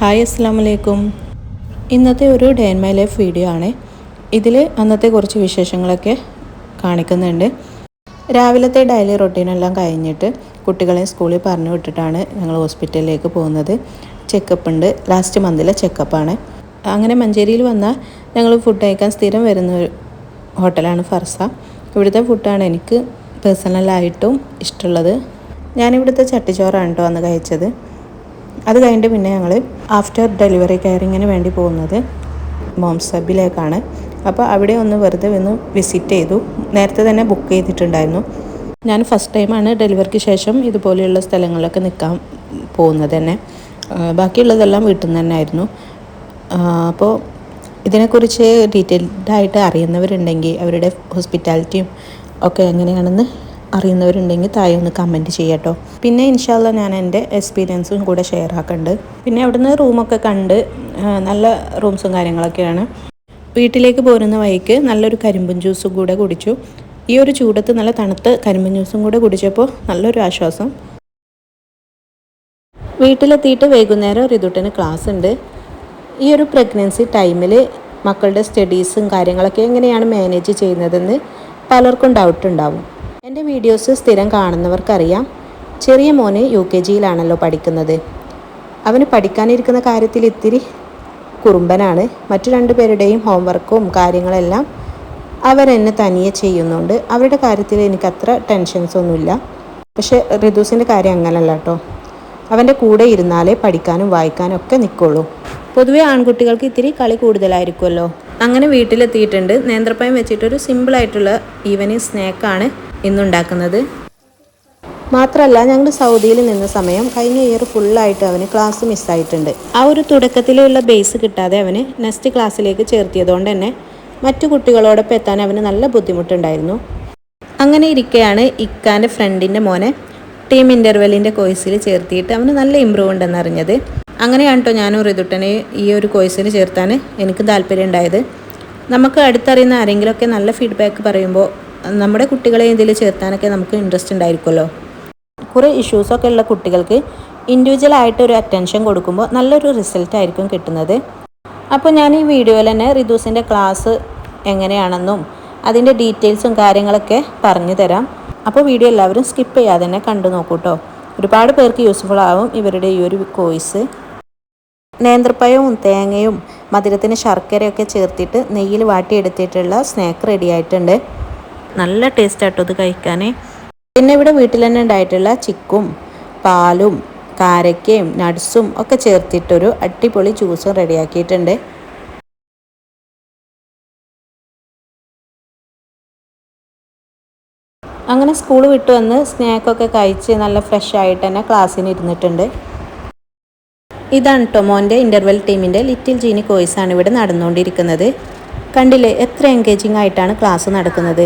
Hi അസ്സാം വലൈക്കും ഇന്നത്തെ ഒരു ഡേ മൈ ലൈഫ് വീഡിയോ ആണ്. ഇതിൽ അന്നത്തെ കുറച്ച് വിശേഷങ്ങളൊക്കെ കാണിക്കുന്നുണ്ട്. രാവിലത്തെ ഡെയിലി റൊട്ടീനെല്ലാം കഴിഞ്ഞിട്ട് കുട്ടികളെ സ്കൂളിൽ പറഞ്ഞു വിട്ടിട്ടാണ് ഞങ്ങൾ ഹോസ്പിറ്റലിലേക്ക് പോകുന്നത്. ചെക്കപ്പ് ഉണ്ട്. ലാസ്റ്റ് മന്തിലെ ചെക്കപ്പാണ് അങ്ങനെ മഞ്ചേരിയിൽ വന്നാൽ ഞങ്ങൾ ഫുഡ് കഴിക്കാൻ സ്ഥിരം വരുന്ന ഒരു ഹോട്ടലാണ് ഫർസ. ഇവിടുത്തെ ഫുഡാണ് എനിക്ക് പേഴ്സണലായിട്ടും ഇഷ്ടമുള്ളത്. ഞാനിവിടുത്തെ ചട്ടിച്ചോറാണ് കേട്ടോ അന്ന് കഴിച്ചത്. അത് കഴിഞ്ഞിട്ട് പിന്നെ ഞങ്ങൾ ആഫ്റ്റർ ഡെലിവറി കെയറിങ്ങിന് വേണ്ടി പോകുന്നത് മോംസ് ഹബിലേക്കാണ് അപ്പോൾ അവിടെ ഒന്ന് വെറുതെ ഒന്ന് വിസിറ്റ് ചെയ്തു. നേരത്തെ തന്നെ ബുക്ക് ചെയ്തിട്ടുണ്ടായിരുന്നു. ഞാൻ ഫസ്റ്റ് ടൈമാണ് ഡെലിവറിക്ക് ശേഷം ഇതുപോലെയുള്ള സ്ഥലങ്ങളിലൊക്കെ നിൽക്കാൻ പോകുന്നത് തന്നെ. ബാക്കിയുള്ളതെല്ലാം വീട്ടിൽ നിന്ന് തന്നെ ആയിരുന്നു. അപ്പോൾ ഇതിനെക്കുറിച്ച് ഡീറ്റെയിൽഡായിട്ട് അറിയുന്നവരുണ്ടെങ്കിൽ അവരുടെ ഹോസ്പിറ്റാലിറ്റിയും ഒക്കെ എങ്ങനെയാണെന്ന് അറിയുന്നവരുണ്ടെങ്കിൽ താഴെ ഒന്ന് കമന്റ് ചെയ്യട്ടോ. പിന്നെ ഇൻഷാല്ല ഞാൻ എന്റെ എക്സ്പീരിയൻസും കൂടെ ഷെയർ ആക്കുന്നുണ്ട് പിന്നെ അവിടുന്ന് റൂമൊക്കെ കണ്ട് നല്ല റൂംസും കാര്യങ്ങളൊക്കെയാണ്. വീട്ടിലേക്ക് പോരുന്ന വഴിക്ക് നല്ലൊരു കരിമ്പൻ ജ്യൂസും കൂടെ കുടിച്ചു. ഈ ഒരു ചൂടത്ത് നല്ല തണുത്ത കരിമ്പൻ ജ്യൂസും കൂടെ കുടിച്ചപ്പോൾ നല്ലൊരു ആശ്വാസം. വീട്ടിലെത്തിയിട്ട് വൈകുന്നേരം റിതുട്ടിന് ക്ലാസ് ഉണ്ട്. ഈ ഒരു പ്രഗ്നൻസി ടൈമിൽ മക്കളുടെ സ്റ്റഡീസും കാര്യങ്ങളൊക്കെ എങ്ങനെയാണ് മാനേജ് ചെയ്യുന്നതെന്ന് പലർക്കും ഡൗട്ട് ഉണ്ടാവും. എന്റെ വീഡിയോസ് സ്ഥിരം കാണുന്നവർക്കറിയാം. ചെറിയ മോന് യു കെ ജിയിലാണല്ലോ പഠിക്കുന്നത്. അവന് പഠിക്കാനിരിക്കുന്ന കാര്യത്തിൽ ഇത്തിരി കുറുമ്പനാണ്. മറ്റു രണ്ടു പേരുടെയും ഹോംവർക്കും കാര്യങ്ങളെല്ലാം അവരെന്നെ തനിയെ ചെയ്യുന്നുണ്ട്. അവരുടെ കാര്യത്തിൽ എനിക്കത്ര ടെൻഷൻസ് ഒന്നുമില്ല. പക്ഷെ റിദൂസിന്റെ കാര്യം അങ്ങനല്ല കേട്ടോ. അവന്റെ കൂടെ ഇരുന്നാലേ പഠിക്കാനും വായിക്കാനും ഒക്കെ നിൽക്കുള്ളൂ. പൊതുവേ ആൺകുട്ടികൾക്ക് ഇത്തിരി കളി കൂടുതലായിരിക്കുമല്ലോ. അങ്ങനെ വീട്ടിലെത്തിയിട്ടുണ്ട്. നേന്ത്രപ്പയം വെച്ചിട്ടൊരു സിമ്പിളായിട്ടുള്ള ഈവനിങ് സ്നാക്കാണ് ഇന്നുണ്ടാക്കുന്നത്? മാത്രമല്ല ഞങ്ങൾ സൗദിയിൽ നിന്ന സമയം കഴിഞ്ഞ ഇയർ ഫുള്ളായിട്ട് അവന് ക്ലാസ് മിസ്സായിട്ടുണ്ട് ആ ഒരു തുടക്കത്തിലുള്ള ബേസ് കിട്ടാതെ അവന് നെക്സ്റ്റ് ക്ലാസ്സിലേക്ക് ചേർത്തിയതുകൊണ്ട് തന്നെ മറ്റു കുട്ടികളോടൊപ്പം എത്താൻ അവന് നല്ല ബുദ്ധിമുട്ടുണ്ടായിരുന്നു. അങ്ങനെ ഇരിക്കെയാണ് ഇക്കാന്റെ ഫ്രണ്ടിന്റെ മോനെ ടീം ഇന്റർവെല്ലിന്റെ കോഴ്സിൽ ചേർത്തിയിട്ട് അവന് നല്ല ഇമ്പ്രൂവ് ഉണ്ടെന്ന് അറിഞ്ഞത്. അങ്ങനെയാണ് കേട്ടോ ഞാനും റിതുട്ടനെ ഈ ഒരു കോഴ്സിൽ ചേർത്താൻ എനിക്ക് താല്പര്യം ഉണ്ടായത് നമുക്ക് അടുത്തറിയുന്ന ആരെങ്കിലുമൊക്കെ നല്ല ഫീഡ്ബാക്ക് പറയുമ്പോൾ നമ്മുടെ കുട്ടികളെ ഇതിൽ ചേർത്താനൊക്കെ നമുക്ക് ഇൻട്രസ്റ്റ് ഉണ്ടായിരിക്കുമല്ലോ. കുറേ ഇഷ്യൂസൊക്കെ ഉള്ള കുട്ടികൾക്ക് ഇൻഡിവിജ്വൽ ആയിട്ട് ഒരു അറ്റൻഷൻ കൊടുക്കുമ്പോൾ നല്ലൊരു റിസൾട്ട് ആയിരിക്കും കിട്ടുന്നത്. അപ്പോൾ ഞാൻ ഈ വീഡിയോയിൽ തന്നെ റിദൂസിന്റെ ക്ലാസ് എങ്ങനെയാണെന്നും അതിന്റെ ഡീറ്റെയിൽസും കാര്യങ്ങളൊക്കെ പറഞ്ഞു തരാം. അപ്പോൾ വീഡിയോ എല്ലാവരും സ്കിപ്പ് ചെയ്യാതെ തന്നെ കണ്ടു നോക്കൂ കേട്ടോ ഒരുപാട് പേർക്ക് യൂസ്ഫുൾ ആവും ഇവരുടെ ഈ ഒരു കോഴ്സ് നേന്ത്രപ്പഴവും തേങ്ങയും മധുരത്തിന് ശർക്കരയൊക്കെ ചേർത്തിട്ട് നെയ്യിൽ വാട്ടിയെടുത്തിട്ടുള്ള സ്നാക്ക് റെഡി ആയിട്ടുണ്ട്. നല്ല ടേസ്റ്റ് ആട്ടോ ഇത് കഴിക്കാൻ പിന്നെ ഇവിടെ വീട്ടിൽ തന്നെ ഉണ്ടായിട്ടുള്ള ചിക്കും പാലും കാരക്കയും നട്ട്സും ഒക്കെ ചേർത്തിട്ടൊരു അടിപൊളി ജ്യൂസും റെഡിയാക്കിയിട്ടുണ്ട് അങ്ങനെ സ്കൂൾ വിട്ട് വന്ന് സ്നാക്കൊക്കെ കഴിച്ച് നല്ല ഫ്രഷ് ആയിട്ട് തന്നെ ക്ലാസ്സിന് ഇരുന്നിട്ടുണ്ട്. ഇതാണ് ടൊമോന്റെ ഇന്റർവെൽ ടീമിന്റെ ലിറ്റിൽ ജീനി കോഴ്സാണ് ഇവിടെ നടന്നുകൊണ്ടിരിക്കുന്നത്. കണ്ടില്ലേ എത്ര എൻഗേജിംഗ് ആയിട്ടാണ് ക്ലാസ് നടക്കുന്നത്.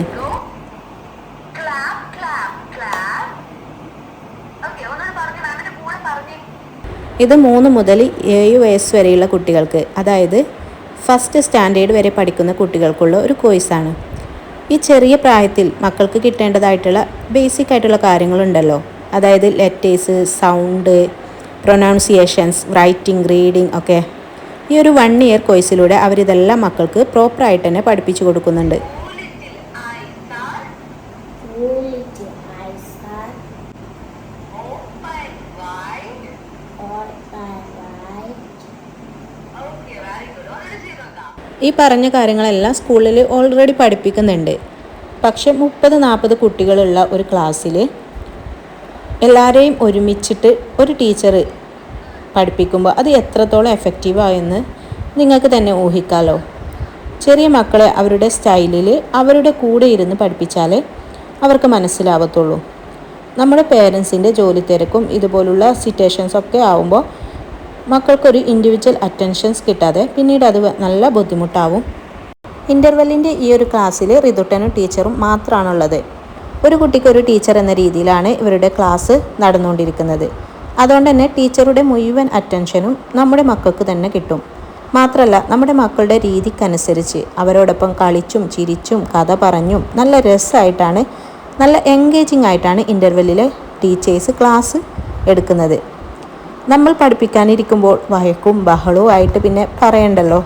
ഇത് മൂന്ന് മുതൽ ഏഴ് വയസ്സ് വരെയുള്ള കുട്ടികൾക്ക് അതായത് ഫസ്റ്റ് സ്റ്റാൻഡേർഡ് വരെ പഠിക്കുന്ന കുട്ടികൾക്കുള്ള ഒരു കോഴ്സാണ് ഈ ചെറിയ പ്രായത്തിൽ മക്കൾക്ക് കിട്ടേണ്ടതായിട്ടുള്ള ബേസിക് ആയിട്ടുള്ള കാര്യങ്ങളുണ്ടല്ലോ. അതായത് letters sound pronunciations writing reading ഒക്കെ. ഈ ഒരു വൺ ഇയർ കോഴ്സിലൂടെ അവരിതെല്ലാം മക്കൾക്ക് പ്രോപ്പറായിട്ട് തന്നെ പഠിപ്പിച്ചു കൊടുക്കുന്നുണ്ട്. ഈ പറഞ്ഞ കാര്യങ്ങളെല്ലാം സ്കൂളിൽ ഓൾറെഡി പഠിപ്പിക്കുന്നുണ്ട്. പക്ഷെ മുപ്പത് നാൽപ്പത് കുട്ടികളുള്ള ഒരു ക്ലാസ്സിൽ എല്ലാവരെയും ഒരുമിച്ചിട്ട് ഒരു ടീച്ചർ പഠിപ്പിക്കുമ്പോൾ അത് എത്രത്തോളം എഫക്റ്റീവായെന്ന് നിങ്ങൾക്ക് തന്നെ ഊഹിക്കാമല്ലോ ചെറിയ മക്കളെ അവരുടെ സ്റ്റൈലിൽ അവരുടെ കൂടെ ഇരുന്ന് പഠിപ്പിച്ചാലേ അവർക്ക് മനസ്സിലാവത്തുള്ളൂ. നമ്മുടെ പേരൻസിന്റെ ജോലി തിരക്കും ഇതുപോലുള്ള സിറ്റുവേഷൻസ് ഒക്കെ ആവുമ്പോൾ മക്കൾക്കൊരു ഇൻഡിവിജ്വൽ അറ്റൻഷൻസ് കിട്ടാതെ പിന്നീട് അത് നല്ല ബുദ്ധിമുട്ടാവും. ഇന്റർവെല്ലിന്റെ ഈ ഒരു ക്ലാസ്സിൽ റിതുട്ടനും ടീച്ചറും മാത്രമാണുള്ളത് ഒരു കുട്ടിക്ക് ഒരു ടീച്ചർ എന്ന രീതിയിലാണ് ഇവരുടെ ക്ലാസ് നടന്നുകൊണ്ടിരിക്കുന്നത്. അതുകൊണ്ട് തന്നെ ടീച്ചറുടെ മുഴുവൻ അറ്റൻഷനും നമ്മുടെ മക്കൾക്ക് തന്നെ കിട്ടും. മാത്രമല്ല നമ്മുടെ മക്കളുടെ രീതിക്കനുസരിച്ച് അവരോടൊപ്പം കളിച്ചും ചിരിച്ചും കഥ പറഞ്ഞും നല്ല രസമായിട്ടാണ് നല്ല എൻഗേജിംഗ് ആയിട്ടാണ് ഇന്റർവെല്ലിലെ ടീച്ചേഴ്സ് ക്ലാസ് എടുക്കുന്നത്. നമ്മൾ പഠിപ്പിക്കാനിരിക്കുമ്പോൾ വഴക്കും ബഹളവും ആയിട്ട് പിന്നെ പറയണ്ടല്ലോ.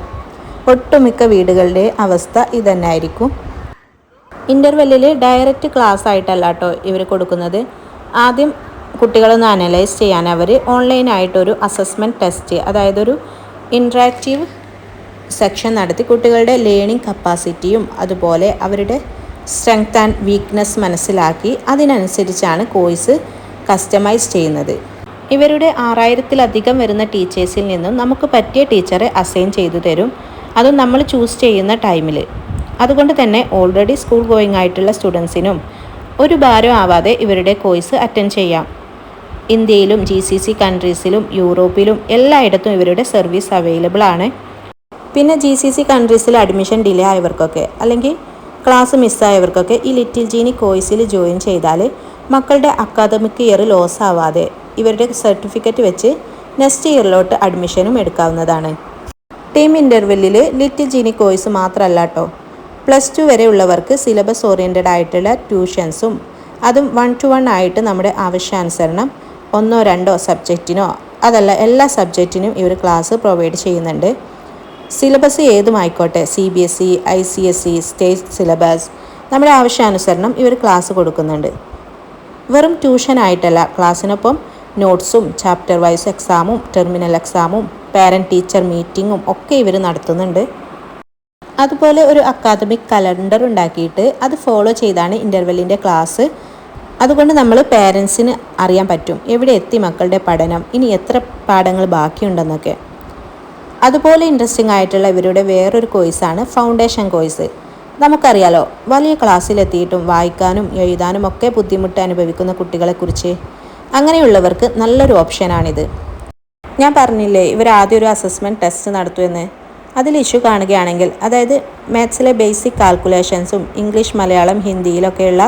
ഒട്ടുമിക്ക വീടുകളുടെ അവസ്ഥ ഇതന്നായിരിക്കും. ഇന്റർവെല്ലിൽ ഡയറക്റ്റ് ക്ലാസ് ആയിട്ടല്ല കേട്ടോ ഇവർ കൊടുക്കുന്നത്. ആദ്യം കുട്ടികളൊന്ന് അനലൈസ് ചെയ്യാൻ അവർ ഓൺലൈനായിട്ടൊരു അസസ്മെന്റ് ടെസ്റ്റ് അതായത് ഒരു ഇൻട്രാക്റ്റീവ് സെക്ഷൻ നടത്തി കുട്ടികളുടെ ലേണിംഗ് കപ്പാസിറ്റിയും അതുപോലെ അവരുടെ സ്ട്രെങ്ത് ആൻഡ് വീക്ക്നെസ് മനസ്സിലാക്കി അതിനനുസരിച്ചാണ് കോഴ്സ് കസ്റ്റമൈസ് ചെയ്യുന്നത്. ഇവരുടെ ആറായിരത്തിലധികം വരുന്ന ടീച്ചേഴ്സിൽ നിന്നും നമുക്ക് പറ്റിയ ടീച്ചറെ അസൈൻ ചെയ്തു തരും. അതും നമ്മൾ ചൂസ് ചെയ്യുന്ന ടൈമിൽ അതുകൊണ്ട് തന്നെ ഓൾറെഡി സ്കൂൾ ഗോയിങ് ആയിട്ടുള്ള സ്റ്റുഡൻസിനും ഒരു ഭാരം ആവാതെ ഇവരുടെ കോഴ്സ് അറ്റൻഡ് ചെയ്യാം. ഇന്ത്യയിലും ജി സി സി കൺട്രീസിലും യൂറോപ്പിലും എല്ലായിടത്തും ഇവരുടെ സർവീസ് അവൈലബിൾ ആണ്. പിന്നെ ജി സി സി കൺട്രീസിൽ അഡ്മിഷൻ ഡിലേ ആയവർക്കൊക്കെ അല്ലെങ്കിൽ ക്ലാസ് മിസ്സായവർക്കൊക്കെ ഈ ലിറ്റിൽ ജീനി കോഴ്സിൽ ജോയിൻ ചെയ്താൽ മക്കളുടെ അക്കാദമിക് ഇയർ ലോസ് ആവാതെ ഇവരുടെ സർട്ടിഫിക്കറ്റ് വെച്ച് നെക്സ്റ്റ് ഇയറിലോട്ട് അഡ്മിഷനും എടുക്കാവുന്നതാണ്. ടീം ഇന്റർവെല്ലിൽ ലിറ്റിൽ ജീനി കോഴ്സ് മാത്രമല്ല കേട്ടോ പ്ലസ് ടു വരെ ഉള്ളവർക്ക് സിലബസ് ഓറിയന്റഡ് ആയിട്ടുള്ള ട്യൂഷൻസും അതും വൺ ടു വൺ ആയിട്ട് നമ്മുടെ ആവശ്യാനുസരണം ഒന്നോ രണ്ടോ സബ്ജക്റ്റിനോ അതല്ല എല്ലാ സബ്ജക്റ്റിനും ഇവർ ക്ലാസ് പ്രൊവൈഡ് ചെയ്യുന്നുണ്ട്. Syllabus ഏതുമായിക്കോട്ടെ? C B S E I C S E state syllabus നമ്മുടെ ആവശ്യാനുസരണം ഇവർ ക്ലാസ് കൊടുക്കുന്നുണ്ട്. വെറും ട്യൂഷനായിട്ടല്ല ക്ലാസ്സിനൊപ്പം നോട്ട്സും ചാപ്റ്റർ വൈസ് എക്സാമും ടെർമിനൽ എക്സാമും പാരന്റ് ടീച്ചർ മീറ്റിങ്ങും ഒക്കെ ഇവർ നടത്തുന്നുണ്ട്. അതുപോലെ ഒരു അക്കാദമിക് കലണ്ടർ ഉണ്ടാക്കിയിട്ട് അത് ഫോളോ ചെയ്താണ് ഇന്റർവെല്ലിന്റെ ക്ലാസ് അതുകൊണ്ട് നമ്മൾ പേരൻസിന് അറിയാൻ പറ്റും എവിടെ എത്തി മക്കളുടെ പഠനം ഇനി എത്ര പാഠങ്ങൾ ബാക്കിയുണ്ടെന്നൊക്കെ. അതുപോലെ ഇൻട്രസ്റ്റിംഗ് ആയിട്ടുള്ള ഇവരുടെ വേറൊരു കോഴ്സാണ് ഫൗണ്ടേഷൻ കോഴ്സ് നമുക്കറിയാലോ വലിയ ക്ലാസ്സിലെത്തിയിട്ടും വായിക്കാനും എഴുതാനും ഒക്കെ ബുദ്ധിമുട്ട് അനുഭവിക്കുന്ന കുട്ടികളെക്കുറിച്ച് അങ്ങനെയുള്ളവർക്ക് നല്ലൊരു ഓപ്ഷനാണിത്. ഞാൻ പറഞ്ഞില്ലേ ഇവർ ആദ്യം ഒരു അസസ്മെന്റ് ടെസ്റ്റ് നടത്തുമെന്ന് അതിൽ ഇഷ്യൂ കാണുകയാണെങ്കിൽ അതായത് മാത്സിലെ ബേസിക് കാൽക്കുലേഷൻസും ഇംഗ്ലീഷ് മലയാളം ഹിന്ദിയിലൊക്കെയുള്ള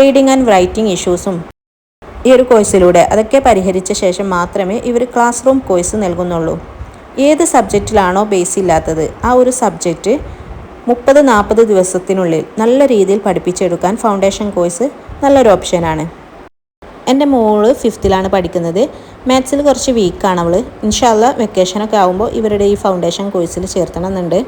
റീഡിംഗ് ആൻഡ് റൈറ്റിംഗ് ഇഷ്യൂസും ഈ ഒരു കോഴ്സിലൂടെ അതൊക്കെ പരിഹരിച്ച ശേഷം മാത്രമേ ഇവർ ക്ലാസ് റൂം കോഴ്സ് നൽകുന്നുള്ളൂ. ഏത് സബ്ജക്റ്റിലാണോ ബേസ് ഇല്ലാത്തത് ആ ഒരു സബ്ജക്റ്റ് മുപ്പത് നാൽപ്പത് ദിവസത്തിനുള്ളിൽ നല്ല രീതിയിൽ പഠിപ്പിച്ചെടുക്കാൻ ഫൗണ്ടേഷൻ കോഴ്സ് നല്ലൊരു ഓപ്ഷനാണ്. എന്റെ മോൾ ഫിഫ്ത്തിലാണ് പഠിക്കുന്നത്. മാത്സിൽ കുറച്ച് വീക്കാണ് അവൾ ഇൻഷാല്ല വെക്കേഷനൊക്കെ ആകുമ്പോൾ ഇവരുടെ ഈ ഫൗണ്ടേഷൻ കോഴ്സിൽ ചേർത്തണമെന്നുണ്ട്.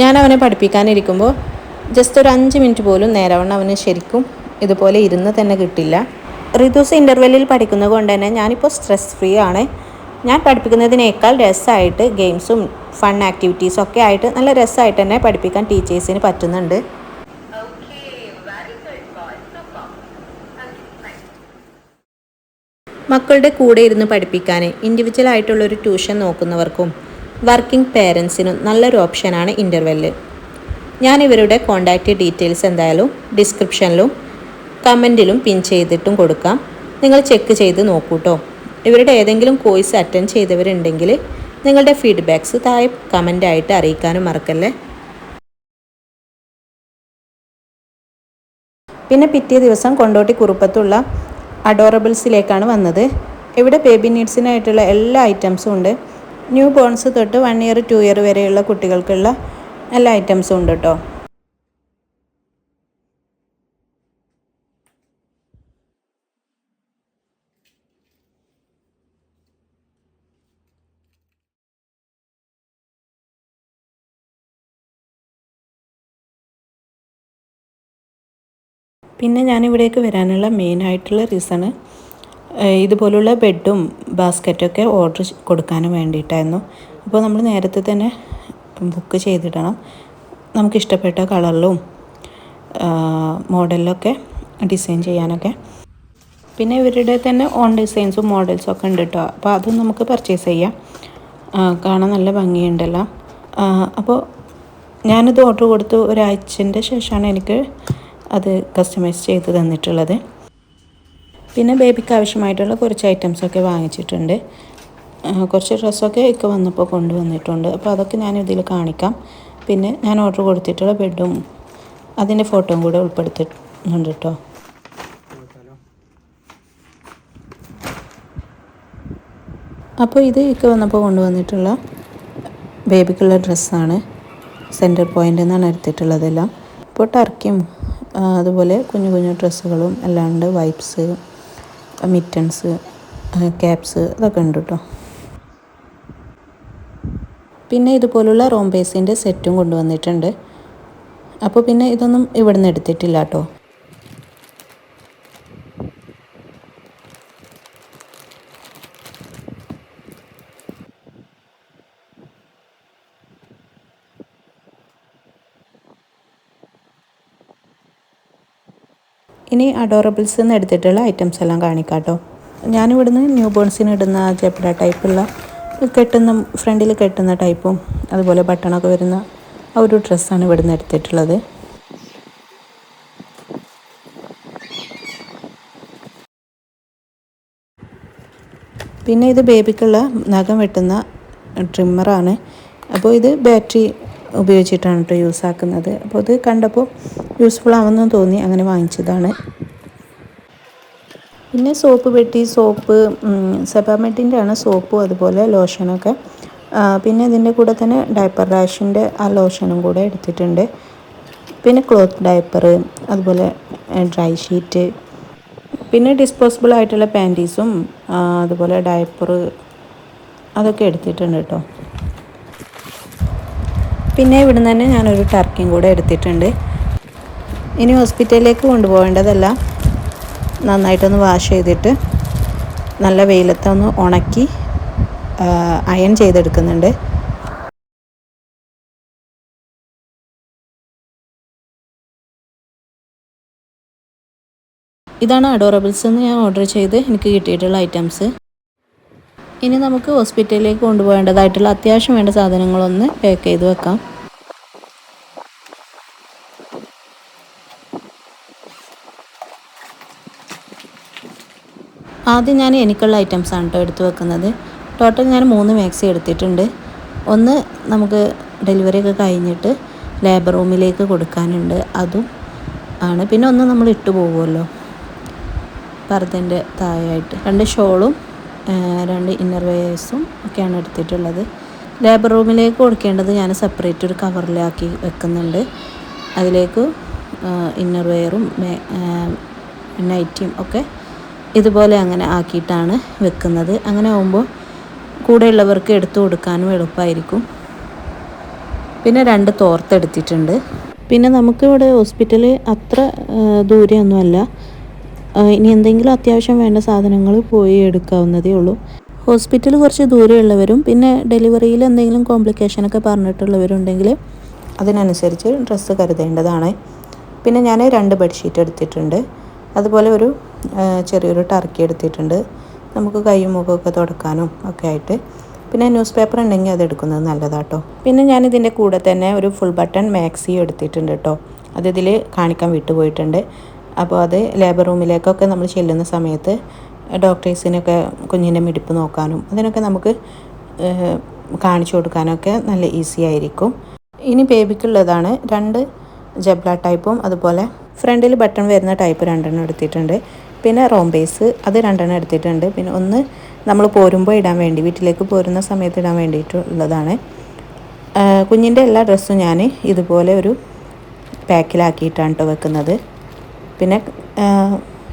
ഞാൻ അവനെ പഠിപ്പിക്കാനിരിക്കുമ്പോൾ ജസ്റ്റ് ഒരു അഞ്ച് മിനിറ്റ് പോലും നേരവണ്ണം അവന് ശരിക്കും ഇതുപോലെ ഇരുന്ന് തന്നെ കിട്ടില്ല. റിദൂസ് ഇന്റർവെല്ലിൽ പഠിക്കുന്നത് കൊണ്ട് തന്നെ ഞാനിപ്പോൾ സ്ട്രെസ് ഫ്രീ ആണ്. ഞാൻ പഠിപ്പിക്കുന്നതിനേക്കാൾ രസമായിട്ട് ഗെയിംസും ഫൺ ആക്ടിവിറ്റീസ് ഒക്കെ ആയിട്ട് നല്ല രസമായിട്ട് തന്നെ പഠിപ്പിക്കാൻ ടീച്ചേഴ്സിന് പറ്റുന്നുണ്ട്. മക്കളുടെ കൂടെ ഇരുന്ന് പഠിപ്പിക്കാൻ ഇൻഡിവിജ്വൽ ആയിട്ടുള്ള ഒരു ട്യൂഷൻ നോക്കുന്നവർക്കും വർക്കിംഗ് പേരൻസിനും നല്ലൊരു ഓപ്ഷനാണ് ഇന്റർവെല്ല് ഞാൻ ഇവരുടെ കോൺടാക്റ്റ് ഡീറ്റെയിൽസ് എന്തായാലും ഡിസ്ക്രിപ്ഷനിലും കമന്റിലും പിൻ ചെയ്തിട്ടും കൊടുക്കാം. നിങ്ങൾ ചെക്ക് ചെയ്ത് നോക്കൂട്ടോ. ഇവരുടെ ഏതെങ്കിലും കോഴ്സ് അറ്റൻഡ് ചെയ്തവരുണ്ടെങ്കിൽ നിങ്ങളുടെ ഫീഡ്ബാക്ക്സ് താഴെ കമന്റായിട്ട് അറിയിക്കാനും മറക്കല്ലേ? പിന്നെ പിറ്റേ ദിവസം കൊണ്ടോട്ടി കുറുപ്പത്തുള്ള അഡോറബിൾസിലേക്കാണ് വന്നത്. ഇവിടെ ബേബി നീഡ്സിനായിട്ടുള്ള എല്ലാ ഐറ്റംസും ഉണ്ട്. ന്യൂ ബോൺസ് തൊട്ട് വൺ ഇയർ ടു ഇയർ വരെയുള്ള കുട്ടികൾക്കുള്ള എല്ലാ ഐറ്റംസും ഉണ്ട് കേട്ടോ. പിന്നെ ഞാൻ ഇവിടേക്ക് വരാനുള്ള മെയിൻ ആയിട്ടുള്ള റീസണ് ഇതുപോലുള്ള ബെഡും ബാസ്ക്കറ്റൊക്കെ ഓർഡർ കൊടുക്കാനും വേണ്ടിയിട്ടായിരുന്നു. അപ്പോൾ നമ്മൾ നേരത്തെ തന്നെ ബുക്ക് ചെയ്തിടണം. നമുക്കിഷ്ടപ്പെട്ട കളറിലും മോഡലിലൊക്കെ ഡിസൈൻ ചെയ്യാനൊക്കെ. പിന്നെ ഇവരുടെ തന്നെ ഓൺ ഡിസൈൻസും മോഡൽസും ഒക്കെ ഉണ്ട് കേട്ടോ അപ്പോൾ അതും നമുക്ക് പർച്ചേസ് ചെയ്യാം. കാണാൻ നല്ല ഭംഗിയുണ്ടല്ലോ. അപ്പോൾ ഞാനിത് ഓർഡർ കൊടുത്ത് ഒരാഴ്ചന്റെ ശേഷമാണ് എനിക്ക് അത് കസ്റ്റമൈസ് ചെയ്ത് തന്നിട്ടുള്ളത്. പിന്നെ ബേബിക്ക് ആവശ്യമായിട്ടുള്ള കുറച്ച് ഐറ്റംസൊക്കെ വാങ്ങിച്ചിട്ടുണ്ട്. കുറച്ച് ഡ്രസ്സൊക്കെ ഒക്കെ വന്നപ്പോൾ കൊണ്ടുവന്നിട്ടുണ്ട്. അപ്പോൾ അതൊക്കെ ഞാൻ ഇതിൽ കാണിക്കാം. പിന്നെ ഞാൻ ഓർഡർ കൊടുത്തിട്ടുള്ള ബെഡും അതിന്റെ ഫോട്ടോയും കൂടെ ഉൾപ്പെടുത്തിട്ടുണ്ട് കേട്ടോ അപ്പോൾ ഇത് ഒക്കെ വന്നപ്പോൾ കൊണ്ടുവന്നിട്ടുള്ള ബേബിക്കുള്ള ഡ്രസ്സാണ് സെന്റർ പോയിന്റ് എന്നാണ് എടുത്തിട്ടുള്ളതെല്ലാം. ഇപ്പോൾ ടർക്കിയും അതുപോലെ കുഞ്ഞു കുഞ്ഞു ഡ്രസ്സുകളും അല്ലാണ്ട് വൈപ്സ് മിറ്റൻസ് ക്യാപ്സ് അതൊക്കെ ഉണ്ട് കേട്ടോ പിന്നെ ഇതുപോലുള്ള റോംബേസിന്റെ സെറ്റും കൊണ്ടുവന്നിട്ടുണ്ട്. അപ്പോൾ പിന്നെ ഇതൊന്നും ഇവിടുന്ന് എടുത്തിട്ടില്ല കേട്ടോ ഇനി അഡോറബിൾസ് നിന്ന് എടുത്തിട്ടുള്ള ഐറ്റംസ് എല്ലാം കാണിക്കാം കേട്ടോ ഞാനിവിടുന്ന് ന്യൂ ബോൺസിന് ഇടുന്ന ജെബ്ര ടൈപ്പുള്ള കെട്ടുന്ന ഫ്രണ്ടിൽ കെട്ടുന്ന ടൈപ്പും അതുപോലെ ബട്ടണൊക്കെ വരുന്ന ആ ഒരു ഡ്രസ്സാണ് ഇവിടുന്ന് എടുത്തിട്ടുള്ളത്. പിന്നെ ഇത് ബേബിക്കുള്ള നഖം വെട്ടുന്ന ട്രിമ്മറാണ് അപ്പോൾ ഇത് ബാറ്ററി ഉപയോഗിച്ചിട്ടാണ് കേട്ടോ യൂസ് ആക്കുന്നത് അപ്പോൾ അത് കണ്ടപ്പോൾ യൂസ്ഫുൾ ആവുമെന്ന് തോന്നി. അങ്ങനെ വാങ്ങിച്ചതാണ്. പിന്നെ സോപ്പ് പെട്ടി സോപ്പ് സെപ്പാമെറ്റിന്റെ ആണ് സോപ്പും അതുപോലെ ലോഷനൊക്കെ. പിന്നെ ഇതിന്റെ കൂടെ തന്നെ ഡയപ്പർ റാഷിന്റെ ആ ലോഷനും കൂടെ എടുത്തിട്ടുണ്ട്. പിന്നെ ക്ലോത്ത് ഡയപ്പർ അതുപോലെ ഡ്രൈ ഷീറ്റ് പിന്നെ ഡിസ്പോസിബിൾ ആയിട്ടുള്ള പാന്റീസും അതുപോലെ ഡയപ്പർ അതൊക്കെ എടുത്തിട്ടുണ്ട് കേട്ടോ പിന്നെ ഇവിടുന്ന് തന്നെ ഞാനൊരു ടർക്കിയും കൂടെ എടുത്തിട്ടുണ്ട്. ഇനി ഹോസ്പിറ്റലിലേക്ക് കൊണ്ടുപോകേണ്ടതല്ല. നന്നായിട്ടൊന്ന് വാഷ് ചെയ്തിട്ട് നല്ല വെയിലത്തൊന്ന് ഉണക്കി അയൺ ചെയ്തെടുക്കുന്നുണ്ട്. ഇതാണ് അഡോറബിൾസ് എന്ന് ഞാൻ ഓർഡർ ചെയ്ത് എനിക്ക് കിട്ടിയിട്ടുള്ള ഐറ്റംസ്. ഇനി നമുക്ക് ഹോസ്പിറ്റലിലേക്ക് കൊണ്ടുപോകേണ്ടതായിട്ടുള്ള അത്യാവശ്യം വേണ്ട സാധനങ്ങളൊന്ന് പാക്ക് ചെയ്ത് വെക്കാം. ആദ്യം ഞാൻ എനിക്കുള്ള ഐറ്റംസ് ആണ് കേട്ടോ എടുത്തു വെക്കുന്നത്. ടോട്ടൽ ഞാൻ മൂന്ന് മാക്സി എടുത്തിട്ടുണ്ട്. ഒന്ന് നമുക്ക് ഡെലിവറി ഒക്കെ കഴിഞ്ഞിട്ട് ലേബർ റൂമിലേക്ക് കൊടുക്കാനുണ്ട്. അതും ആണ്. പിന്നെ ഒന്ന് നമ്മൾ ഇട്ടു പോകുമല്ലോ പർദ്ദന്റെ താഴെയായിട്ട്. രണ്ട് ഷോളും രണ്ട് ഇന്നർ വെയേഴ്സും ഒക്കെയാണ് എടുത്തിട്ടുള്ളത്. ലേബർ റൂമിലേക്ക് കൊടുക്കേണ്ടത് ഞാൻ സെപ്പറേറ്റ് ഒരു കവറിലാക്കി വെക്കുന്നുണ്ട്. അതിലേക്ക് ഇന്നർ വെയറും നൈറ്റിയും ഒക്കെ ഇതുപോലെ അങ്ങനെ ആക്കിയിട്ടാണ് വെക്കുന്നത്. അങ്ങനെ ആകുമ്പോൾ കൂടെയുള്ളവർക്ക് എടുത്തു കൊടുക്കാനും എളുപ്പമായിരിക്കും. പിന്നെ രണ്ട് തോർത്തെടുത്തിട്ടുണ്ട് പിന്നെ നമുക്കിവിടെ ഹോസ്പിറ്റൽ അത്ര ദൂരെയൊന്നുമല്ല. ഇനി എന്തെങ്കിലും അത്യാവശ്യം വേണ്ട സാധനങ്ങൾ പോയി എടുക്കാവുന്നതേ ഉള്ളൂ. ഹോസ്പിറ്റൽ കുറച്ച് ദൂരെയുള്ളവരും പിന്നെ ഡെലിവറിയിൽ എന്തെങ്കിലും കോംപ്ലിക്കേഷൻ ഒക്കെ പറഞ്ഞിട്ടുള്ളവരുണ്ടെങ്കിൽ അതിനനുസരിച്ച് ഡ്രസ്സ് കരുതേണ്ടതാണ്. പിന്നെ ഞാൻ രണ്ട് ബെഡ്ഷീറ്റ് എടുത്തിട്ടുണ്ട്. അതുപോലെ ഒരു ചെറിയൊരു ടർക്കി എടുത്തിട്ടുണ്ട്. നമുക്ക് കൈയും മുഖമൊക്കെ തുടക്കാനും ഒക്കെ ആയിട്ട്. പിന്നെ ന്യൂസ് പേപ്പർ ഉണ്ടെങ്കിൽ അത് എടുക്കുന്നത് നല്ലതാട്ടോ. പിന്നെ ഞാൻ ഇതിന്റെ കൂടെ തന്നെ ഒരു ഫുൾ ബട്ടൺ മാക്സി എടുത്തിട്ടുണ്ട് കേട്ടോ. അത് ഇതിൽ കാണിക്കാൻ വിട്ടുപോയിട്ടുണ്ട്. അപ്പോൾ അത് ലേബർ റൂമിലേക്കൊക്കെ നമ്മൾ ചെല്ലുന്ന സമയത്ത് ഡോക്ടേഴ്സിനൊക്കെ കുഞ്ഞിന്റെ മിടിപ്പ് നോക്കാനും അതിനൊക്കെ നമുക്ക് കാണിച്ചു കൊടുക്കാനൊക്കെ നല്ല ഈസി ആയിരിക്കും. ഇനി ബേബിക്കുള്ളതാണ് രണ്ട് ജബ്ല ടൈപ്പും അതുപോലെ ഫ്രണ്ടിൽ ബട്ടൺ വരുന്ന ടൈപ്പ് രണ്ടെണ്ണം എടുത്തിട്ടുണ്ട്. പിന്നെ റോംബേസ് അത് രണ്ടെണ്ണം എടുത്തിട്ടുണ്ട്. പിന്നെ ഒന്ന് നമ്മൾ പോരുമ്പോൾ ഇടാൻ വേണ്ടി വീട്ടിലേക്ക് പോരുന്ന സമയത്ത് ഇടാൻ വേണ്ടിയിട്ടുള്ളതാണ്. കുഞ്ഞിന്റെ എല്ലാ ഡ്രസ്സും ഞാൻ ഇതുപോലെ ഒരു പാക്കിലാക്കിയിട്ടാണ് കേട്ടോ വെക്കുന്നത്. പിന്നെ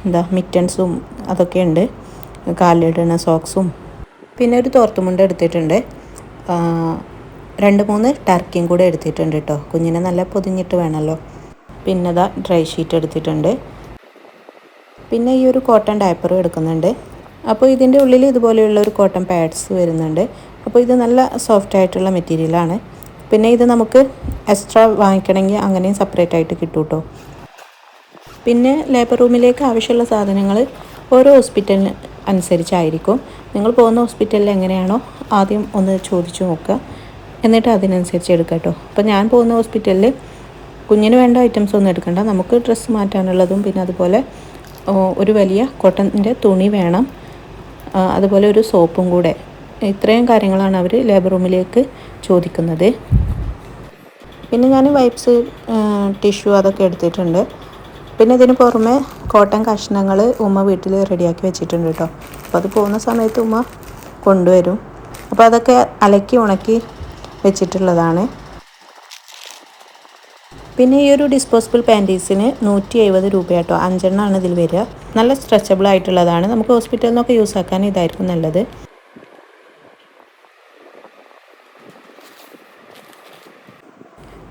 എന്താ മിറ്റൻസും അതൊക്കെ ഉണ്ട് കാലിലിടുന്ന സോക്സും പിന്നെ ഒരു തോർത്തുമുണ്ട് എടുത്തിട്ടുണ്ട്. രണ്ട് മൂന്ന് ടർക്കിയും കൂടെ എടുത്തിട്ടുണ്ട് കേട്ടോ കുഞ്ഞിനെ നല്ല പൊതിഞ്ഞിട്ട് വേണമല്ലോ പിന്നെ ഇതാ ഡ്രൈ ഷീറ്റ് എടുത്തിട്ടുണ്ട്. പിന്നെ ഈ ഒരു കോട്ടൺ ഡയപ്പറും എടുക്കുന്നുണ്ട്. അപ്പോൾ ഇതിന്റെ ഉള്ളിൽ ഇതുപോലെയുള്ള ഒരു കോട്ടൺ പാഡ്സ് വരുന്നുണ്ട്. അപ്പോൾ ഇത് നല്ല സോഫ്റ്റ് ആയിട്ടുള്ള മെറ്റീരിയലാണ് പിന്നെ ഇത് നമുക്ക് എക്സ്ട്രാ വാങ്ങിക്കണമെങ്കിൽ അങ്ങനെയും സെപ്പറേറ്റ് ആയിട്ട് കിട്ടും കേട്ടോ പിന്നെ ലേബർ റൂമിലേക്ക് ആവശ്യമുള്ള സാധനങ്ങൾ ഓരോ ഹോസ്പിറ്റലിന് അനുസരിച്ചായിരിക്കും. നിങ്ങൾ പോകുന്ന ഹോസ്പിറ്റലിൽ എങ്ങനെയാണോ ആദ്യം ഒന്ന് ചോദിച്ചു നോക്കുക. എന്നിട്ട് അതിനനുസരിച്ച് എടുക്കുക കേട്ടോ. അപ്പോൾ ഞാൻ പോകുന്ന ഹോസ്പിറ്റലിൽ കുഞ്ഞിന് വേണ്ട ഐറ്റംസ് ഒന്നും എടുക്കണ്ട. നമുക്ക് ഡ്രസ്സ് മാറ്റാനുള്ളതും പിന്നെ അതുപോലെ ഒരു വലിയ കോട്ടന്റെ തുണി വേണം. അതുപോലെ ഒരു സോപ്പും കൂടെ. ഇത്രയും കാര്യങ്ങളാണ് അവർ ലേബർ റൂമിലേക്ക് ചോദിക്കുന്നത്. പിന്നെ ഞാൻ വൈപ്സ് ടിഷ്യൂ അതൊക്കെ എടുത്തിട്ടുണ്ട്. പിന്നെ ഇതിന് പുറമെ കോട്ടൻ കഷ്ണങ്ങൾ ഉമ്മ വീട്ടിൽ റെഡിയാക്കി വെച്ചിട്ടുണ്ട് കേട്ടോ. അപ്പോൾ അത് പോകുന്ന സമയത്ത് ഉമ്മ കൊണ്ടുവരും. അപ്പോൾ അതൊക്കെ അലക്കി ഉണക്കി വെച്ചിട്ടുള്ളതാണ്. പിന്നെ ഈ ഒരു ഡിസ്പോസിബിൾ പാന്റീസിന് നൂറ്റി എഴുപത് രൂപയാട്ടോ. അഞ്ചെണ്ണമാണ് ഇതിൽ വരിക. നല്ല സ്ട്രെച്ചബിൾ ആയിട്ടുള്ളതാണ്. നമുക്ക് ഹോസ്പിറ്റലിൽ നിന്നൊക്കെ യൂസ് ആക്കാൻ ഇതായിരിക്കും നല്ലത്.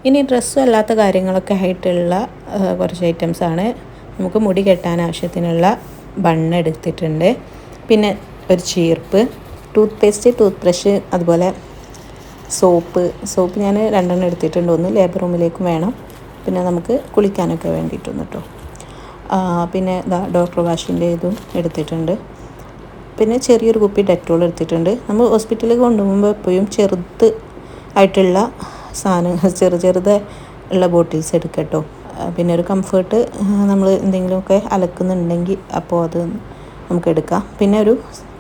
ഇനി ഡ്രസ്സും അല്ലാത്ത കാര്യങ്ങളൊക്കെ ആയിട്ടുള്ള കുറച്ച് ഐറ്റംസ് ആണ്. നമുക്ക് മുടി കെട്ടാൻ ആവശ്യത്തിനുള്ള ബണ്ണ് എടുത്തിട്ടുണ്ട്. പിന്നെ ഒരു ചീർപ്പ് ടൂത്ത് പേസ്റ്റ് ടൂത്ത് ബ്രഷ് അതുപോലെ സോപ്പ് സോപ്പ് ഞാൻ രണ്ടെണ്ണം എടുത്തിട്ടുണ്ട്. ഒന്ന് ലേബർ റൂമിലേക്കും വേണം. പിന്നെ നമുക്ക് കുളിക്കാനൊക്കെ വേണ്ടിയിട്ടൊന്ന് കേട്ടോ പിന്നെ ഡോക്ടർ വാഷിന്റെ ഇതും എടുത്തിട്ടുണ്ട്. പിന്നെ ചെറിയൊരു കുപ്പി ഡെറ്റോൾ എടുത്തിട്ടുണ്ട്. നമ്മൾ ഹോസ്പിറ്റലിൽ കൊണ്ടുപോകുമ്പോൾ എപ്പോഴും ചെറുത് ആയിട്ടുള്ള സാധനങ്ങൾ ചെറു ചെറുത് ഉള്ള ബോട്ടിൽസ് എടുക്കട്ടോ. പിന്നെ ഒരു കംഫേർട്ട് നമ്മൾ എന്തെങ്കിലുമൊക്കെ അലക്കുന്നുണ്ടെങ്കിൽ അപ്പോൾ അത് നമുക്ക് എടുക്കാം. പിന്നെ ഒരു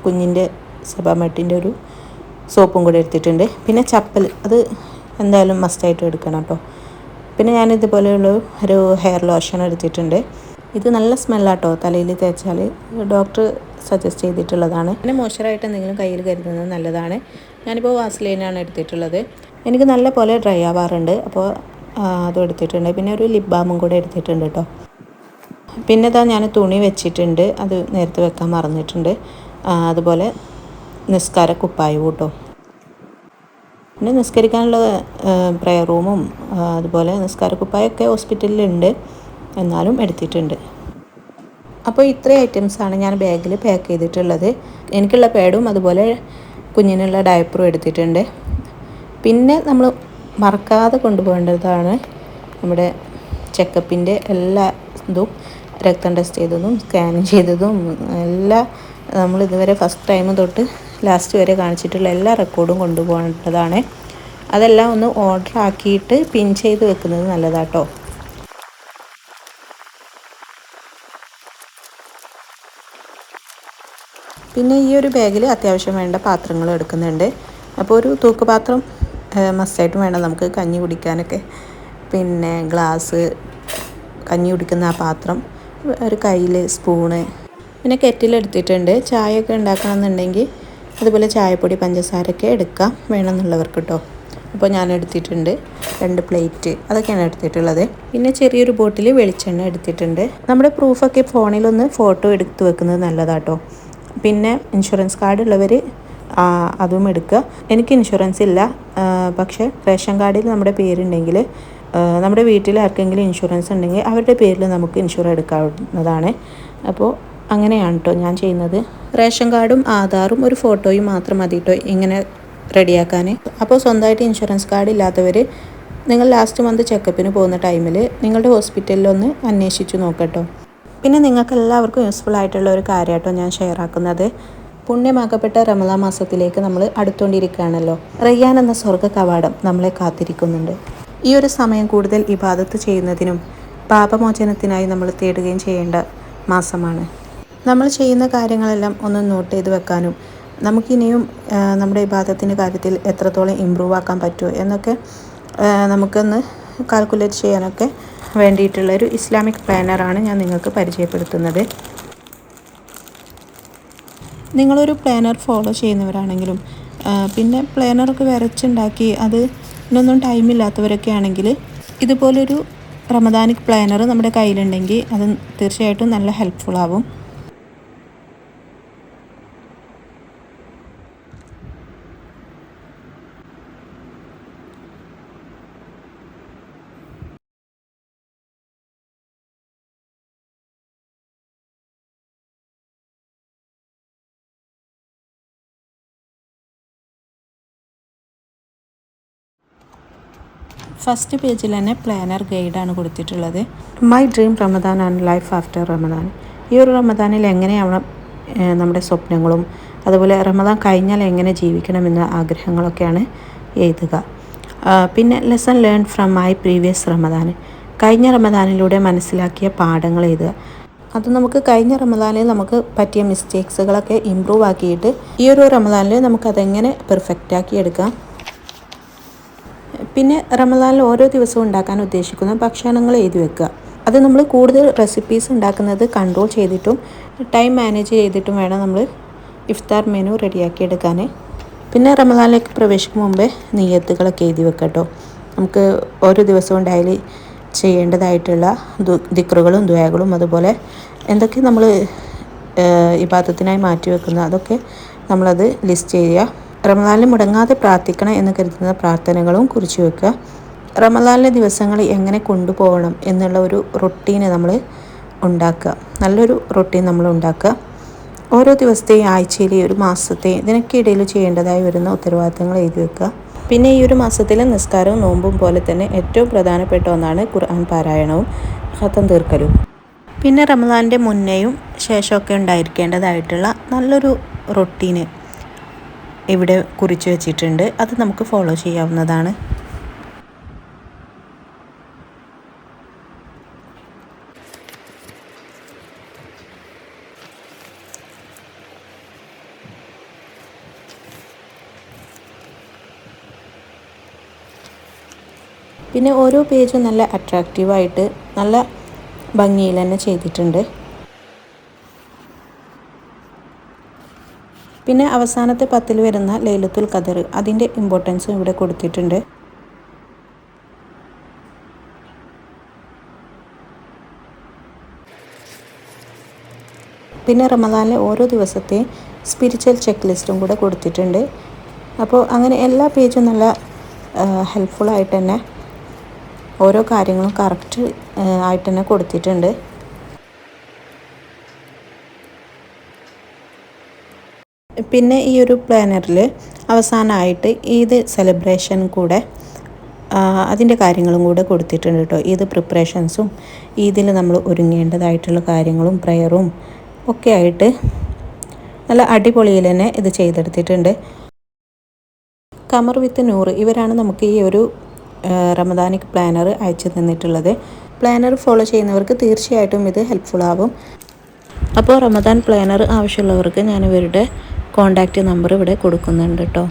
കുഞ്ഞിന്റെ സബാമട്ടിന്റെ ഒരു സോപ്പും കൂടെ എടുത്തിട്ടുണ്ട്. പിന്നെ ചപ്പൽ അത് എന്തായാലും മസ്റ്റായിട്ട് എടുക്കണം കേട്ടോ. പിന്നെ ഞാൻ ഇതുപോലെയുള്ള ഒരു ഹെയർ ലോഷൻ എടുത്തിട്ടുണ്ട്. ഇത് നല്ല സ്മെല്ലാട്ടോ തലയിൽ തേച്ചാൽ ഡോക്ടർ സജസ്റ്റ് ചെയ്തിട്ടുള്ളതാണ്. പിന്നെ മോശറായിട്ട് എന്തെങ്കിലും കയ്യിൽ കരുതുന്നത് നല്ലതാണ്. ഞാനിപ്പോൾ വാസ്ലൈനാണ് എടുത്തിട്ടുള്ളത്. എനിക്ക് നല്ല പോലെ ഡ്രൈ ആവാറുണ്ട് അപ്പോൾ അതും എടുത്തിട്ടുണ്ട്. പിന്നെ ഒരു ലിപ് ബാമും കൂടെ എടുത്തിട്ടുണ്ട് കേട്ടോ പിന്നെ ഇതാ ഞാൻ തുണി വെച്ചിട്ടുണ്ട്. അത് നേരത്തെ വെക്കാൻ മറന്നിട്ടുണ്ട്. അതുപോലെ നിസ്കാര കുപ്പായവും കേട്ടോ പിന്നെ നിസ്കരിക്കാനുള്ള പ്രയർ റൂമും അതുപോലെ നിസ്കാര കുപ്പായൊക്കെ ഹോസ്പിറ്റലിലുണ്ട് എന്നാലും എടുത്തിട്ടുണ്ട്. അപ്പോൾ ഇത്രയും ഐറ്റംസാണ് ഞാൻ ബാഗിൽ പാക്ക് ചെയ്തിട്ടുള്ളത്. എനിക്കുള്ള പാഡും അതുപോലെ കുഞ്ഞിനുള്ള ഡയപ്പറും എടുത്തിട്ടുണ്ട്. പിന്നെ നമ്മൾ മറക്കാതെ കൊണ്ടുപോകേണ്ടതാണ് നമ്മുടെ ചെക്കപ്പിന്റെ എല്ലാ ഇതും രക്തം ടെസ്റ്റ് ചെയ്തതും സ്കാൻ ചെയ്തതും എല്ലാ നമ്മൾ ഇതുവരെ ഫസ്റ്റ് ടൈം തൊട്ട് ലാസ്റ്റ് വരെ കാണിച്ചിട്ടുള്ള എല്ലാ റെക്കോർഡും കൊണ്ടുപോകേണ്ടതാണ്. അതെല്ലാം ഒന്ന് ഓർഡർ ആക്കിയിട്ട് പിൻ ചെയ്ത് വെക്കുന്നത് നല്ലതാട്ടോ. പിന്നെ ഈ ഒരു ബാഗിൽ അത്യാവശ്യം വേണ്ട പാത്രങ്ങൾ എടുക്കുന്നുണ്ട്. അപ്പോൾ ഒരു തൂക്കുപാത്രം മസ്റ്റായിട്ടും വേണം നമുക്ക് കഞ്ഞി കുടിക്കാനൊക്കെ. പിന്നെ ഗ്ലാസ് കഞ്ഞി കുടിക്കുന്ന ആ പാത്രം ഒരു കയ്യിൽ സ്പൂണ്. പിന്നെ കെറ്റിലെടുത്തിട്ടുണ്ട് ചായയൊക്കെ ഉണ്ടാക്കണമെന്നുണ്ടെങ്കിൽ അതുപോലെ ചായപ്പൊടി പഞ്ചസാരയൊക്കെ എടുക്കാം വേണമെന്നുള്ളവർക്ക് കേട്ടോ അപ്പോൾ ഞാൻ എടുത്തിട്ടുണ്ട്. രണ്ട് പ്ലേറ്റ് അതൊക്കെയാണ് എടുത്തിട്ടുള്ളത്. പിന്നെ ചെറിയൊരു ബോട്ടിൽ വെളിച്ചെണ്ണ എടുത്തിട്ടുണ്ട്. നമ്മുടെ പ്രൂഫൊക്കെ ഫോണിലൊന്ന് ഫോട്ടോ എടുത്ത് വെക്കുന്നത് നല്ലതാട്ടോ പിന്നെ ഇൻഷുറൻസ് കാർഡ് ഉള്ളവർ അതും എടുക്കുക. എനിക്ക് ഇൻഷുറൻസ് ഇല്ല. പക്ഷെ റേഷൻ കാർഡിൽ നമ്മുടെ പേരുണ്ടെങ്കിൽ നമ്മുടെ വീട്ടിൽ ആർക്കെങ്കിലും ഇൻഷുറൻസ് ഉണ്ടെങ്കിൽ അവരുടെ പേരിൽ നമുക്ക് ഇൻഷുർ എടുക്കാവുന്നതാണ്. അപ്പോൾ അങ്ങനെയാണ് കേട്ടോ ഞാൻ ചെയ്യുന്നത്. റേഷൻ കാർഡും ആധാറും ഒരു ഫോട്ടോയും മാത്രം മതി കേട്ടോ ഇങ്ങനെ റെഡിയാക്കാൻ. അപ്പോൾ സ്വന്തമായിട്ട് ഇൻഷുറൻസ് കാർഡ് ഇല്ലാത്തവർ നിങ്ങൾ ലാസ്റ്റ് മന്ത് ചെക്കപ്പിന് പോകുന്ന ടൈമിൽ നിങ്ങളുടെ ഹോസ്പിറ്റലിലൊന്ന് അന്വേഷിച്ച് നോക്കട്ടോ പിന്നെ നിങ്ങൾക്ക് എല്ലാവർക്കും യൂസ്ഫുൾ ആയിട്ടുള്ള ഒരു കാര്യമാട്ടോ ഞാൻ ഷെയർ ആക്കുന്നത്. പുണ്യമാക്കപ്പെട്ട റമദാ മാസത്തിലേക്ക് നമ്മൾ അടുത്തുകൊണ്ടിരിക്കുകയാണല്ലോ റയ്യാൻ എന്ന സ്വർഗ കവാടം നമ്മളെ കാത്തിരിക്കുന്നുണ്ട്. ഈ ഒരു സമയം കൂടുതൽ ഇബാദത്ത് ചെയ്യുന്നതിനും പാപമോചനത്തിനായി നമ്മൾ തേടുകയും ചെയ്യേണ്ട മാസമാണ്. നമ്മൾ ചെയ്യുന്ന കാര്യങ്ങളെല്ലാം ഒന്ന് നോട്ട് ചെയ്ത് വെക്കാനും നമുക്കിനിയും നമ്മുടെ ഇബാദത്തിന്റെ കാര്യത്തിൽ എത്രത്തോളം ഇമ്പ്രൂവ് ആക്കാൻ പറ്റുമോ എന്നൊക്കെ നമുക്കൊന്ന് കാൽക്കുലേറ്റ് ചെയ്യാനൊക്കെ വേണ്ടിയിട്ടുള്ള ഒരു ഇസ്ലാമിക് പ്ലാനറാണ് ഞാൻ നിങ്ങൾക്ക് പരിചയപ്പെടുത്തുന്നത്. നിങ്ങളൊരു പ്ലാനർ ഫോളോ ചെയ്യുന്നവരാണെങ്കിലും പിന്നെ പ്ലാനറൊക്കെ വരച്ചുണ്ടാക്കി അത് ഇതിനൊന്നും ടൈമില്ലാത്തവരൊക്കെ ആണെങ്കിൽ ഇതുപോലൊരു റമദാനിക് പ്ലാനർ നമ്മുടെ കയ്യിലുണ്ടെങ്കിൽ അത് തീർച്ചയായിട്ടും നല്ല ഹെൽപ്ഫുൾ ആവും. ഫസ്റ്റ് പേജിൽ തന്നെ പ്ലാനർ ഗൈഡാണ് കൊടുത്തിട്ടുള്ളത്. My dream Ramadan and life after Ramadan ഈ ഒരു റമദാനിൽ എങ്ങനെയാവണം നമ്മുടെ സ്വപ്നങ്ങളും അതുപോലെ റമദാൻ കഴിഞ്ഞാൽ എങ്ങനെ ജീവിക്കണമെന്ന ആഗ്രഹങ്ങളൊക്കെയാണ് എഴുതുക. പിന്നെ lesson learn from my previous Ramadan കഴിഞ്ഞ റമദാനിലൂടെ മനസ്സിലാക്കിയ പാഠങ്ങൾ എഴുതുക. അത് നമുക്ക് കഴിഞ്ഞ റമദാനിൽ നമുക്ക് പറ്റിയ മിസ്റ്റേക്സുകളൊക്കെ ഇമ്പ്രൂവ് ആക്കിയിട്ട് ഈ ഒരു റമദാനിൽ നമുക്കതെങ്ങനെ പെർഫെക്റ്റ് ആക്കി എടുക്കാം. പിന്നെ റമദാനിൽ ഓരോ ദിവസവും ഉണ്ടാക്കാൻ ഉദ്ദേശിക്കുന്ന ഭക്ഷണങ്ങൾ എഴുതി വെക്കുക. അത് നമ്മൾ കൂടുതൽ റെസിപ്പീസ് ഉണ്ടാക്കുന്നത് കൺട്രോൾ ചെയ്തിട്ടും ടൈം മാനേജ് ചെയ്തിട്ടും വേണം നമ്മൾ ഇഫ്താർ മെനു റെഡിയാക്കി എടുക്കാൻ പിന്നെ റമദാനിലേക്ക് പ്രവേശിക്കും മുമ്പേ നെയ്യത്തുകളൊക്കെ എഴുതി വെക്കട്ടോ നമുക്ക് ഓരോ ദിവസവും ഡെയിലി ചെയ്യേണ്ടതായിട്ടുള്ള ദു- ദിക്റുകളും ദ്വയകളും അതുപോലെ എന്തൊക്കെ നമ്മൾ ഇബാദത്തിനായി മാറ്റി വെക്കുന്ന അതൊക്കെ നമ്മളത് ലിസ്റ്റ് ചെയ്യുക. റമദാനിൽ മുടങ്ങാതെ പ്രാർത്ഥിക്കണം എന്ന് കരുതുന്ന പ്രാർത്ഥനകളും കുറിച്ച് വെക്കുക. റമദാനിലെ ദിവസങ്ങൾ എങ്ങനെ കൊണ്ടുപോകണം എന്നുള്ള ഒരു റൊട്ടീന് നമ്മൾ ഉണ്ടാക്കുക. നല്ലൊരു റൊട്ടീൻ നമ്മൾ ഉണ്ടാക്കുക. ഓരോ ദിവസത്തെയും ആഴ്ചയിലെയും ഒരു മാസത്തെ ഇതിനൊക്കെ ഇടയിൽ ചെയ്യേണ്ടതായി വരുന്ന ഉത്തരവാദിത്തങ്ങൾ എഴുതി വെക്കുക. പിന്നെ ഈ ഒരു മാസത്തിലെ നിസ്കാരവും നോമ്പും പോലെ തന്നെ ഏറ്റവും പ്രധാനപ്പെട്ട ഒന്നാണ് ഖുർആൻ പാരായണവും. ഹത്തം തീർക്കലും. പിന്നെ റമദാനിന്റെ മുന്നേയും ശേഷമൊക്കെ ഉണ്ടായിരിക്കേണ്ടതായിട്ടുള്ള നല്ലൊരു റൊട്ടീന് ഇവിടെ കുറിച്ച് വെച്ചിട്ടുണ്ട്. അത് നമുക്ക് ഫോളോ ചെയ്യാവുന്നതാണ്. പിന്നെ ഓരോ പേജും നല്ല അട്രാക്റ്റീവായിട്ട് നല്ല ഭംഗിയിൽ തന്നെ ചെയ്തിട്ടുണ്ട്. പിന്നെ അവസാനത്തെ പത്തിൽ വരുന്ന ലൈലത്തുൽ ഖദർ. അതിന്റെ ഇമ്പോർട്ടൻസും ഇവിടെ കൊടുത്തിട്ടുണ്ട്. പിന്നെ റമദാനിലെ ഓരോ ദിവസത്തെ സ്പിരിച്വൽ ചെക്ക് ലിസ്റ്റും കൂടെ കൊടുത്തിട്ടുണ്ട്. അപ്പോൾ അങ്ങനെ എല്ലാ പേജും നല്ല ഹെൽപ്ഫുള്ളായിട്ട് തന്നെ ഓരോ കാര്യങ്ങളും കറക്റ്റ് ആയിട്ട് തന്നെ കൊടുത്തിട്ടുണ്ട്. പിന്നെ ഈ ഒരു പ്ലാനറിൽ അവസാനമായിട്ട് ഈദ് സെലിബ്രേഷൻ കൂടെ അതിന്റെ കാര്യങ്ങളും കൂടെ കൊടുത്തിട്ടുണ്ട് കേട്ടോ ഈദ് പ്രിപ്പറേഷൻസും ഈദിൽ നമ്മൾ ഒരുങ്ങേണ്ടതായിട്ടുള്ള കാര്യങ്ങളും പ്രയറും ഒക്കെ ആയിട്ട് നല്ല അടിപൊളിയിൽ തന്നെ ഇത് ചെയ്തെടുത്തിട്ടുണ്ട്. കമർ വിത്ത് നൂറ് ഇവരാണ് നമുക്ക് ഈ ഒരു റമദാനിക് പ്ലാനർ അയച്ചു തന്നിട്ടുള്ളത്. പ്ലാനർ ഫോളോ ചെയ്യുന്നവർക്ക് തീർച്ചയായിട്ടും ഇത് ഹെൽപ്ഫുൾ ആവും. അപ്പോൾ റമദാൻ പ്ലാനർ ആവശ്യമുള്ളവർക്ക് ഞാൻ ഇവരുടെ കോണ്ടാക്റ്റ് നമ്പർ ഇവിടെ കൊടുക്കുന്നുണ്ട് കേട്ടോ.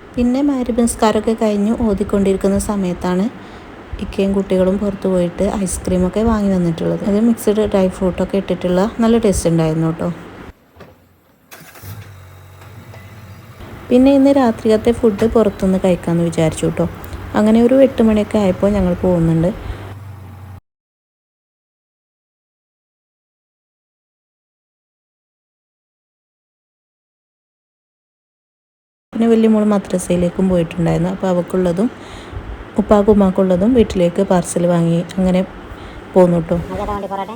പിന്നെ മാരിബ് നിസ്കാരമൊക്കെ കഴിഞ്ഞ് ഓതിക്കൊണ്ടിരിക്കുന്ന സമയത്താണ് ഇക്കയും കുട്ടികളും പുറത്തു പോയിട്ട് ഐസ്ക്രീമൊക്കെ വാങ്ങി വന്നിട്ടുള്ളത്. അത് മിക്സ്ഡ് ഡ്രൈ ഫ്രൂട്ടൊക്കെ ഇട്ടിട്ടുള്ള നല്ല ടേസ്റ്റ് ഉണ്ടായിരുന്നു കേട്ടോ. പിന്നെ ഇന്ന് രാത്രികത്തെ ഫുഡ് പുറത്തുനിന്ന് കഴിക്കാമെന്ന് വിചാരിച്ചു കേട്ടോ. അങ്ങനെ ഒരു എട്ട് മണിയൊക്കെ ആയപ്പോൾ ഞങ്ങൾ പോകുന്നുണ്ട്. പിന്നെ വലിയ മോൾ മദ്രസയിലേക്കും പോയിട്ടുണ്ടായിരുന്നു. അപ്പോൾ അവൾക്കുള്ളതും ഉപ്പാക്കും ഉമ്മാക്കുള്ളതും വീട്ടിലേക്ക് പാർസൽ വാങ്ങി അങ്ങനെ പോന്നു കേട്ടോ പൊറോട്ട? പൊറോട്ട?